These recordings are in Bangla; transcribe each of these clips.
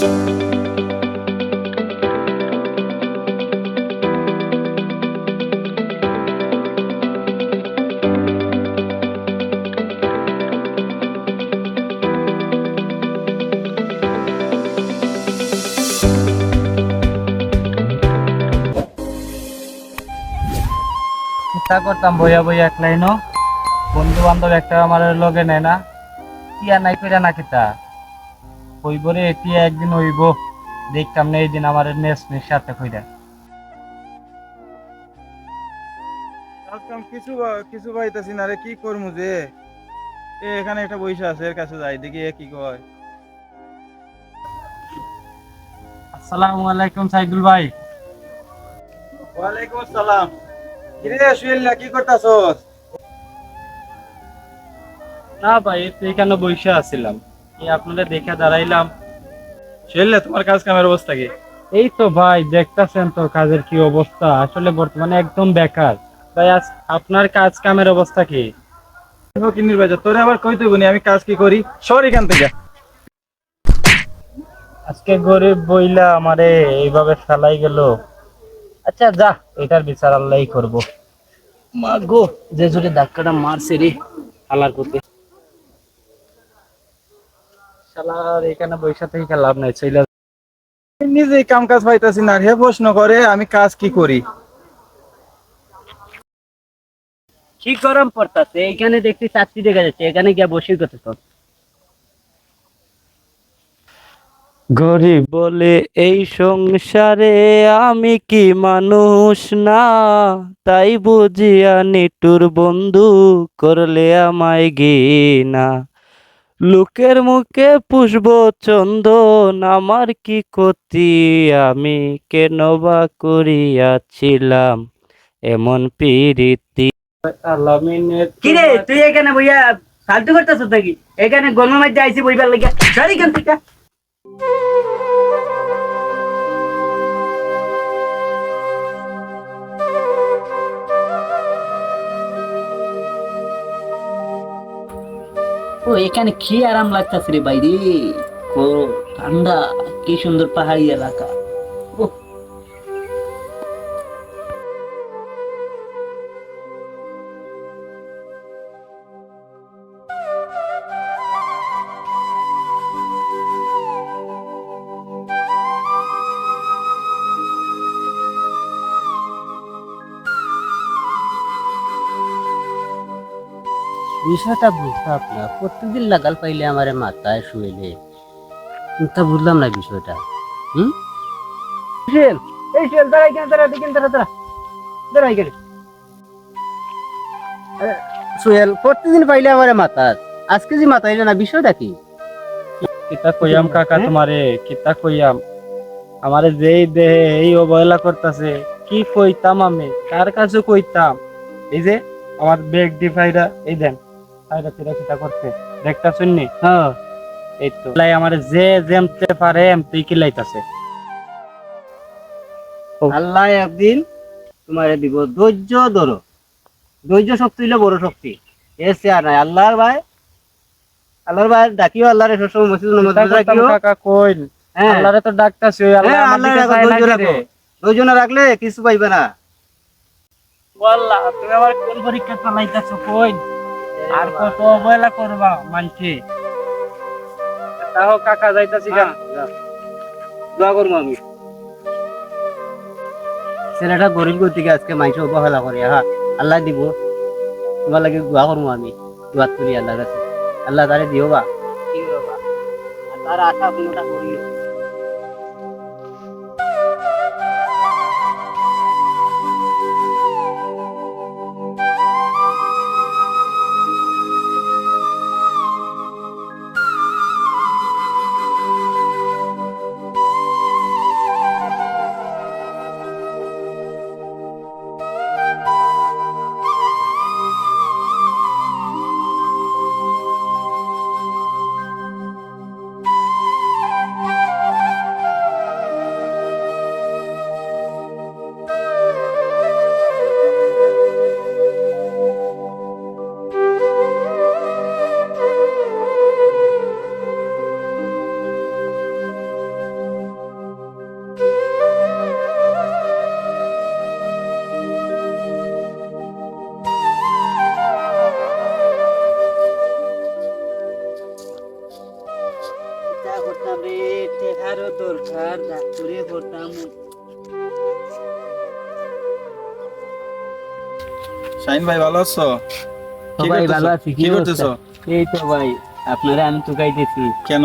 চিন্তা করতাম বইয়া বইয়া এক লাইনও। বন্ধু বান্ধব একটা আমার লগে নেয় না। টিয়া নাই কইরা না কিতা। হইব রে টিয়া একদিন হইব। দেখতাম না এই দিন আমার নেস নেস সাথে কইরা কিছু কিছু পাইতাছি না রে কি করমু যে? এখানে একটা বইসা আছে এর কাছে যাই দেখি কি কয়। আসসালামু আলাইকুম সাইদুল ভাই। ওয়ালাইকুম আসসালাম। কিরে সুয়েল্লা কি করতাছস? না ভাই এখানে বইসা আছিলাম। আপনাদের দেখে দাঁড়াইলাম। সুয়েল্লা তোমার কাজ কামের অবস্থা কি? এই তো ভাই দেখতাছেন তো কাজের কি অবস্থা। আসলে বর্তমানে একদম বেকার। ভাই আজ আপনার কাজ কামের অবস্থা কি? কিনির বাজার তোরে আবার কই তুই আমি কাজ কি করি? সর এখান থেকে। আজকে গরিব বইলা আমারে এইভাবে ফেলাই গেল। আচ্ছা যা এটার বিচার আল্লাহই করব। মা গো যে জোরে ধাক্কাটা মারছে রে আলার করতে শালার এখানে বৈশা থেকে লাভ নাই নিজেই কাম কাজ পাইতাছি না হে প্রশ্ন করে আমি কাজ কি করি? কি গরম পড়তাছে? এখানে চাকরি দেখা যাচ্ছে এখানে গিয়ে বসে করতে তো গরিব বলে এই সংসারে আমি কি মানুষ না? তাই বুঝিয়া নিটুর বন্ধু করলে আমায় ঘৃণা। লোকের মুখে পুষব চন্দন আমার কি ক্ষতি? আমি কেন বা করিয়াছিলাম? এমন প্রীতি। কিরে তুই এখানে বইয়া ফালতু করতেছ নাকি? এখানে গরমের মধ্যে আইসি বইবার লাগিয়া সরি এখান ও এখানে কি আরাম লাগতেছে রে বাইরে ঠান্ডা কি সুন্দর পাহাড়ি এলাকা। বিষয়টা বুঝতাম না। প্রত্যেকদিন লাগাল পাইলে আমার মাথায় শুয়েলে তা বুঝলাম না বিষয়টা। হুম? শিল এই শিল দাঁড়াই কেন দাঁড়া দেখেন দাঁড়া দাঁড়া। দাঁড়াই কেন সোহেল প্রত্যেকদিন পাইলে আমার মাথা। আজকে যে মাথা না বিষয়টা কি? কিতা কইয়াম কাকা তোমারে কিতা কইয়াম? আমারে যেই দেহে এই অবহেলা করতেছে কি কইতাম আমি? কার কাছে কইতাম? এই যে আমার বেগ দি ফাইরা এই দেন। ফিরা কিতা করতে দেখতা শুননি হ্যাঁ। এই তো। লাই আমারে যে যেমতে পারে এমতেই কিলাইতাছে। আল্লাহ একদিন তোমারে দিব ধৈর্য ধরো। ধৈর্য শক্তি হইলে বড় শক্তি। এসে আর নাই। আল্লাহর ভাই আল্লাহর ভাই ডাকিও আল্লাহরে সবসময় মসজিদ নমাজ ডাকিও। কাকা কইল হ্যাঁ। আল্লাহরে তো ডাকতাছি আল্লাহ হ্যাঁ, আমার দিকে না ধৈর্য রাখো। রে? ধৈর্য না রাখলে কিছু পাইবে না। আল্লাহ তুমি আমার কোন পরীক্ষা চালাইতাছো কই আর কত অবহেলা করবা মানছি। কাকা যাইতাছি গা। দোয়া করব আমি। ছেলেটা গরিব গতিকে আজকে মাংস অবহেলা করে হ্যাঁ আল্লাহ দিব। তোমার লাগে দোয়া করব আমি দোয়া করি আল্লাহ কাছে। আল্লাহ তারে দিও বা। তার আশা কোনোটা করিও। শাহিন ভাই ভালো আছো? ভাই ভালো আছি কি করতেছো? এই তো ভাই আপনারা আমি তো গাইতেছি। কেন?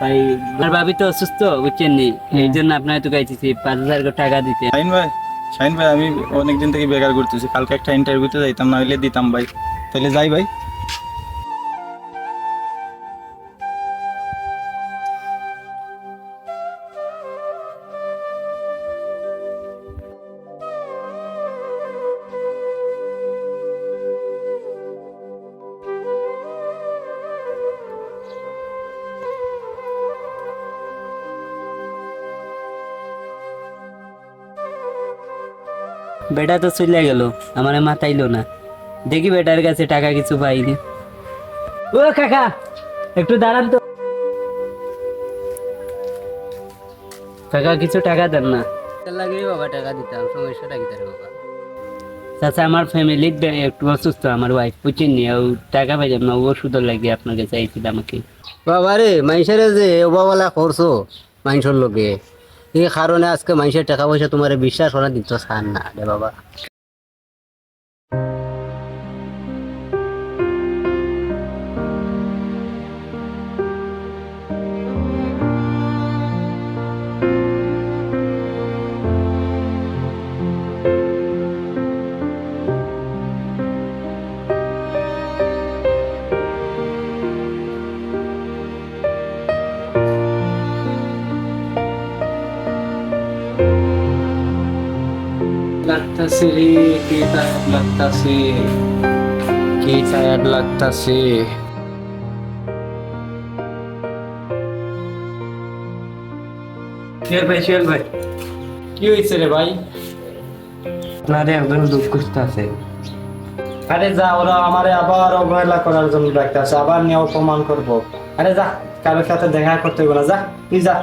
ভাই আমার ভাবি তো অসুস্থ বুঝছেন নি? এই জন্য আপনারা তো গাইতেছি পাঁচ হাজার টাকা দিতে। শাহিন ভাই শাহিন ভাই আমি অনেকদিন থেকে বেকার করতেছি কালকে একটা ইন্টারভিউতে যাইতাম না হইলে দিতাম ভাই। তাহলে যাই ভাই। বেটা তো চলে গেল আমার মাথাইলো না। দেখি বেটার কাছে টাকা কিছু পাইনি ও কাকা একটু দাঁড়ান তো। কাকা কিছু টাকা দেন না। লাগে বাবা টাকা দিতাম সমস্যাটা কি তার বাবা? চাচা আমার ফ্যামিলি একটু অসুস্থ আমার ওয়াইফ বুঝছেন নি ও টাকা পাইলাম না আপনাকে চাইছিল আমাকে। বাবা রে মানুষের যে করছ মানুষের লোকে। এই কারণে আজকে মানুষের টাকা পয়সা তোমার বিশ্বাস করা দিতে চান না রে বাবা। লাগতাছে রে কি টায়ার লাগতাছে? কি লাগতাছে? শিয়াল ভাই শিয়াল ভাই? কি হয়েছে রে ভাই? আপনারে একজন দুঃখ করতেছে। আরে যা ওরা আমারে আবার অবহেলা করার জন্য ডাকতেছে আবার নিয়ে অপমান করব। আরে যা কারোর সাথে দেখা করতে হবে না যা তুই যা।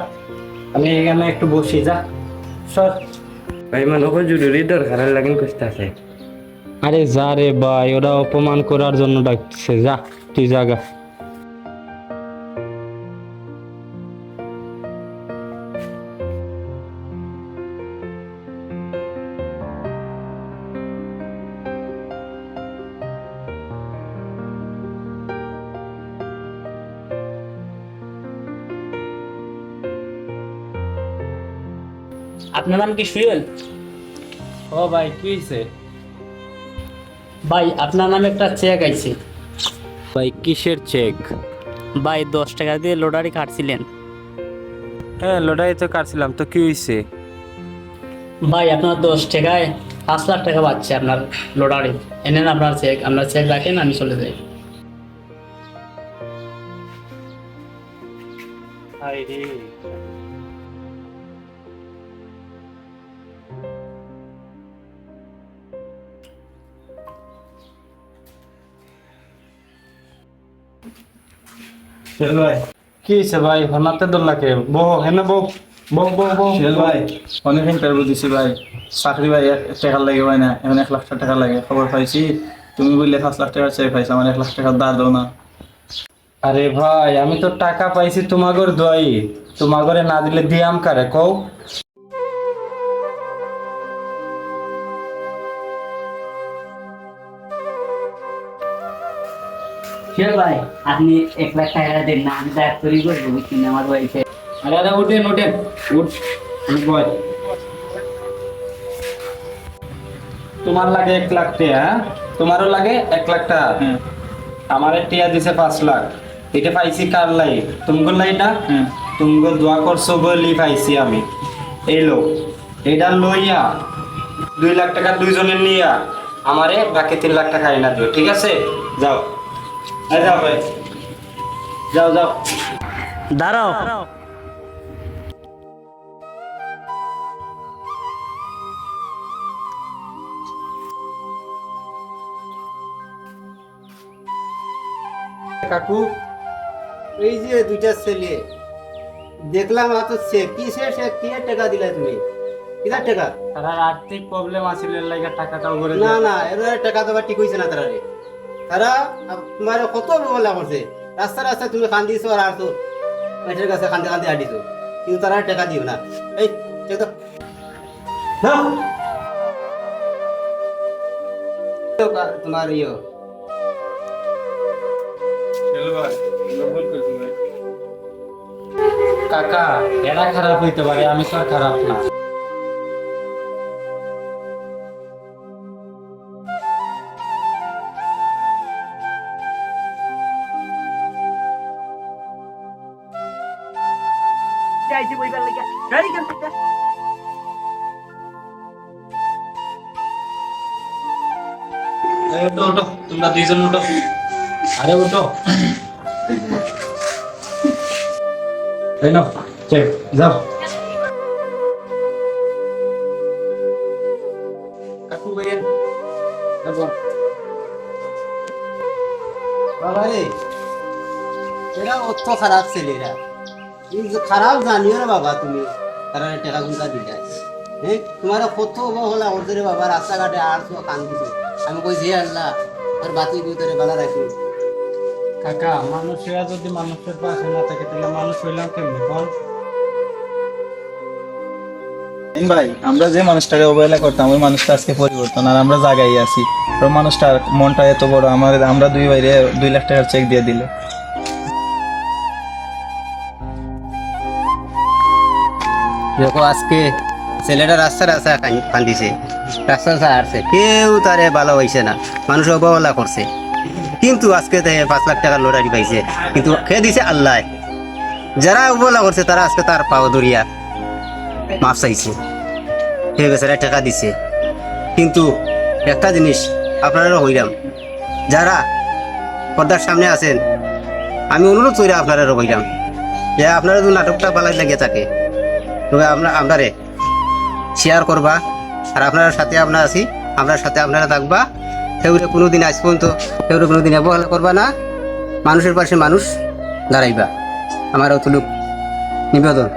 আমি এখানে একটু বসি যা। সর। ভাই মানুষ জরুরি দরকার লাগিন আছে আরে যা রে ভাই, ওরা অপমান করার জন্য ডাকছে, যা, তুই জাগা আপনার নাম কি সুয়েল? ও ভাই কি হয়েছে ভাই আপনার নামে একটা চেক আইছে। ভাই কিসের চেক ভাই দশ টাকা দিয়ে লটারি কাটছিলেন। হ্যাঁ লড়াই তো কাটছিলাম তো কি হয়েছে ভাই আপনার দশ টাকায় পাঁচ লাখ টাকা পাচ্ছে আপনার লটারি এনেন আপনার চেক আপনার চেক রাখেন আমি চলে যাই। শিয়াল ভাই। কি হয়েছে ভাই? হনাতে দোল্লাকে বহ হেনে বহ বহ বহ বহ শিয়াল ভাই অনেক ইন্টারভিউ দিছি ভাই। চাকরি ভাই এক টাকা লাগে ভাই না এখন এক লাখ টাকা লাগে। খবর পাইছি তুমি বললে পাঁচ লাখ টাকা চেক পাইছো আমার এক লাখ টাকা দাঁড় দাও না। আরে ভাই আমি তো টাকা পাইছি তোমাগর দোয়াই। তোমাগরে না দিলে দিয়াম কারে কও? শিওর ভাই আপনি এক লাখ টাকা দেন না আমি দায়িত্ব তৈরি করব বুঝছেন আমার ওয়াইফে আরে আরে উঠেন উঠেন উঠ আমি তোমার লাগে এক লাখ টাকা হ্যাঁ? তোমারও লাগে এক লাখ টাকা। আমার টিয়া দিছে পাঁচ লাখ। এটা পাইছি কার লাই তুমগো লাই না? তুমগো দোয়া করছ বলি পাইছি আমি। এই লো এটা লইয়া দুই লাখ টাকা দুইজনের নিয়া আমারে বাকি তিন লাখ টাকা এনে দিও ঠিক আছে? যাও। যাও ভাই। যাও যাও। দাঁড়াও। কাকু এই যে দুইটা ছেলে দেখলাম এত সে কিসের সে কি টাকা দিলা তুমি? কিদার টাকা? তারা আর্থিক প্রবলেম আছিল এর লাগা টাকাটাও করে না না এবার টাকা দেওয়া ঠিক হয়েছে না তারা রে তারা তোমার কত বলা করছে। রাস্তা রাস্তা তুমি কান্দিছো আর আসো মানুষের কাছে কান্দে কান্দে আডিছো কিন্তু তারা টাকা দিও না। এই তো তোমার ইয়ে। কাকা এরা খারাপ হইতে পারে আমি তো আর খারাপ না। ওটো ওটো তোমরা দুইজন ওটো আরে উঠো এই নাও চেক যাও কাকু ভাইয়ের দেখো বাবা রে এরা অত খারাপ ছেলেরা এই যে খারাপ জানিও না বাবা তুমি। তারা টাকা গুনটা দিলে হ্যাঁ? তোমার কত হলা ওদের বাবা রাস্তাঘাটে আর তো আমি কইছি হে আল্লাহ তোর বাতি ভিতরে বালা রাখি। কাকা মানুষেরা যদি মানুষের পাশে না থাকে তাহলে মানুষ হইলাম কেমনি? এই ভাই আমরা যে মানুষটাকে অবহেলা করতাম ওই মানুষটা আজকে পরিবর্তন আর আমরা জায়গায় আছি। ওই মানুষটার মনটা এত বড় আমার আমরা দুই বাইরে দুই লাখ টাকার চেক দিয়ে দিলে। দেখো আজকে ছেলেটা রাস্তা রাস্তা কান্দিছে রাস্তা রাস্তা হারছে কেউ তারে ভালো হয়েছে না। মানুষ অবহেলা করছে। কিন্তু আজকে তে পাঁচ লাখ টাকার লটারি পাইছে। কিন্তু খেয়ে দিছে? আল্লাহ। যারা অবহেলা করছে, তারা আজকে তার পাও দরিয়া মাপ চাইছে। ঠিক আছে টাকা দিছে। কিন্তু একটা জিনিস আপনারা হইলাম যারা পর্দার সামনে আছেন, আমি অনুরোধ করি আপনারা হইলাম যে আপনারা যদি নাটকটা বালাই লাগে থাকে তবে আমরা আপনারে শেয়ার করবা। আর আপনার সাথে আমরা আছি আপনার সাথে আপনারা থাকবা। সেগুলো কোনো দিন আজ পর্যন্ত, সেগুলো কোনো দিন অবহেলা করবা না। মানুষের পাশে মানুষ দাঁড়াইবা। আমার অতটুক নিবেদন।